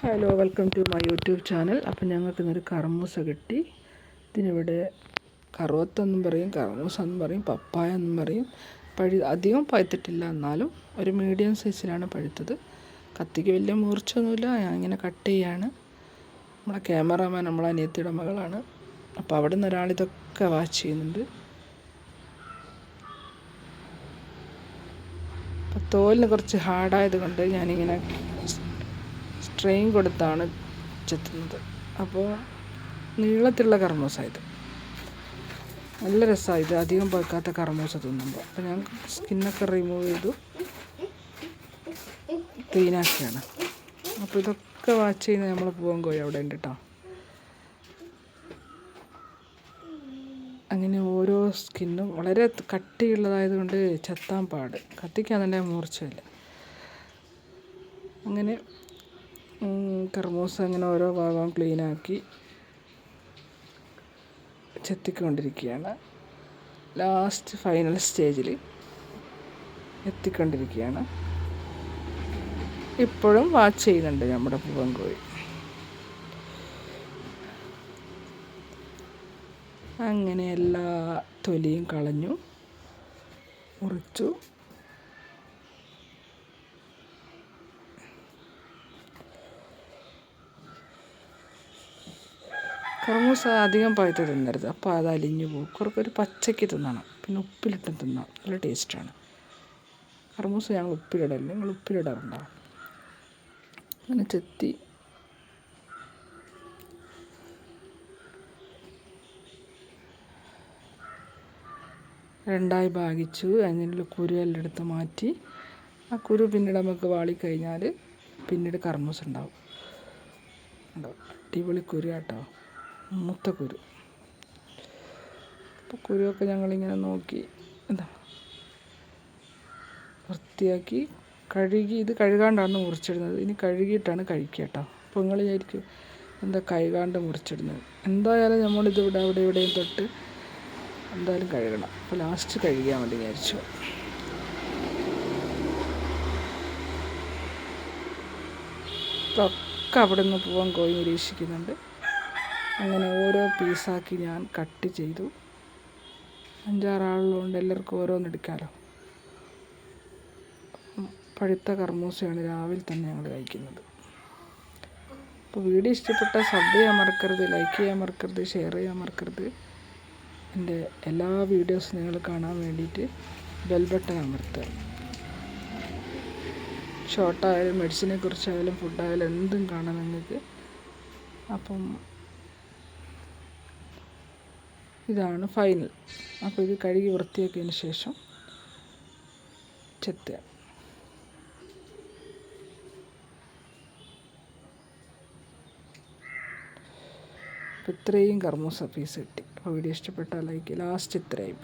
Hello welcome to my YouTube channel അപ്പം ഞങ്ങൾക്ക് ഇന്നൊരു കറമൂസ കിട്ടി. ഇതിനിവിടെ കറുവത്തെന്നും പറയും കർമ്മൂസ എന്നും പറയും പപ്പായ എന്നും പറയും. പഴു അധികം പഴുത്തിട്ടില്ല എന്നാലും ഒരു മീഡിയം സൈസിലാണ് പഴുത്തത്. കത്തിക്ക് വലിയ മൂർച്ചയൊന്നുമില്ല ഞാൻ ഇങ്ങനെ കട്ട് ചെയ്യാണ്. നമ്മളെ ക്യാമറാമാൻ നമ്മളെ അനിയത്തിയുടെ മകളാണ്. അപ്പോൾ അവിടെ നിന്ന് ഒരാളിതൊക്കെ വാച്ച് ചെയ്യുന്നുണ്ട്. തോലിന് കുറച്ച് ഹാർഡായത് കൊണ്ട് ഞാനിങ്ങനെ സ്ട്രെയിൻ കൊടുത്താണ് ചെത്തുന്നത്. അപ്പോൾ നീളത്തിലുള്ള കർമ്മൂസ ഇത്. നല്ല രസമാണ് ഇത്. അധികം പഴുക്കാത്ത കർമ്മൂസ തിന്നുമ്പോൾ അപ്പോൾ ഞാൻ സ്കിന്നൊക്കെ റിമൂവ് ചെയ്തു. ക്ലീനാക്കിയാണ് അപ്പോൾ ഇതൊക്കെ വാച്ച് ചെയ്യുന്ന നമ്മൾ പൂവൻ കോഴി അവിടെ ഉണ്ട് കേട്ടോ അങ്ങനെ ഓരോ സ്കിന്നും വളരെ കട്ടിയുള്ളതായതുകൊണ്ട് ചെത്താൻ പാട്. തന്നെ മൂർച്ചയില്ല. അങ്ങനെ കർമൂസ അങ്ങനെ ഓരോ ഭാഗവും ക്ലീനാക്കി ചെത്തിക്കൊണ്ടിരിക്കുകയാണ്. ലാസ്റ്റ് ഫൈനൽ സ്റ്റേജിൽ എത്തിക്കൊണ്ടിരിക്കുകയാണ്. ഇപ്പോഴും വാച്ച് ചെയ്യുന്നുണ്ട് നമ്മുടെ പൂവൻ കോഴി അങ്ങനെ എല്ലാ തൊലിയും കളഞ്ഞു മുറിച്ചു. കർമൂസ അധികം പഴുത്ത് തിന്നരുത്. അപ്പോൾ അത് അലിഞ്ഞു പോകും. കുറക്കൊരു പച്ചയ്ക്ക് തിന്നണം. പിന്നെ ഉപ്പിലിട്ട് തിന്നാം. നല്ല ടേസ്റ്റാണ് കർമൂസ ഞങ്ങൾ ഉപ്പിലിടല്ല നിങ്ങൾ ഉപ്പിലിടാറുണ്ടോ. അങ്ങനെ ചെത്തി. രണ്ടായി ഭാഗിച്ചു. അതിനുള്ള കുരു എല്ലാം എടുത്ത് മാറ്റി. ആ കുരു പിന്നീട് നമുക്ക് വാളിക്കഴിഞ്ഞാൽ പിന്നീട് കർമൂസ ഉണ്ടാവും. അടിപൊളി കുരു കേട്ടോ മൂത്ത കുരു അപ്പോൾ കുരുവൊക്കെ ഞങ്ങളിങ്ങനെ നോക്കി എന്താ വൃത്തിയാക്കി കഴുകി ഇത് കഴുകാണ്ടാണ് മുറിച്ചിടുന്നത്. ഇനി കഴുകിയിട്ടാണ് കഴിക്കുക കേട്ടോ. അപ്പോൾ നിങ്ങൾ വിചാരിക്കും എന്താ കഴുകാണ്ട് മുറിച്ചിടുന്നത്? എന്തായാലും നമ്മളിത് ഇവിടെ അവിടെ ഇവിടെയും തൊട്ട് എന്തായാലും കഴുകണം. അപ്പോൾ ലാസ്റ്റ് കഴുകിയാൽ മതി വിചാരിച്ചു. ഒക്കെ അവിടെ നിന്ന് പോകാൻ കോഴി നിരീക്ഷിക്കുന്നുണ്ട്. അങ്ങനെ ഓരോ പീസാക്കി ഞാൻ കട്ട് ചെയ്തു. അഞ്ചാറാളുള്ളതുകൊണ്ട് എല്ലാവർക്കും ഓരോന്ന് എടുക്കാമല്ലോ പഴുത്ത കർമ്മൂസയാണ് രാവിലെ തന്നെ ഞങ്ങൾ കഴിക്കുന്നത്. അപ്പോൾ വീഡിയോ ഇഷ്ടപ്പെട്ട സബ് ചെയ്യാൻ മറക്കരുത് ലൈക്ക് ചെയ്യാൻ മറക്കരുത് ഷെയർ ചെയ്യാൻ മറക്കരുത്. എന്റെ എല്ലാ വീഡിയോസും നിങ്ങൾ കാണാൻ വേണ്ടിയിട്ട് ബെൽ ബട്ടൺ അമർത്തുക. ഷോർട്ടായാലും മെഡിസിനെ കുറിച്ചായാലും ഫുഡായാലും എന്തും കാണാം നിങ്ങൾക്ക്. അപ്പം ഇതാണ് ഫൈനൽ. അപ്പോൾ ഇത് കഴുകി വൃത്തിയാക്കിയതിന് ശേഷം ചെത്തുക. ഇത്രയും കർമ്മൂസ പീസ് കിട്ടി അപ്പോൾ വീഡിയോ ഇഷ്ടപ്പെട്ടാൽ ലൈക്ക് ലാസ്റ്റ് ഇത്രയും.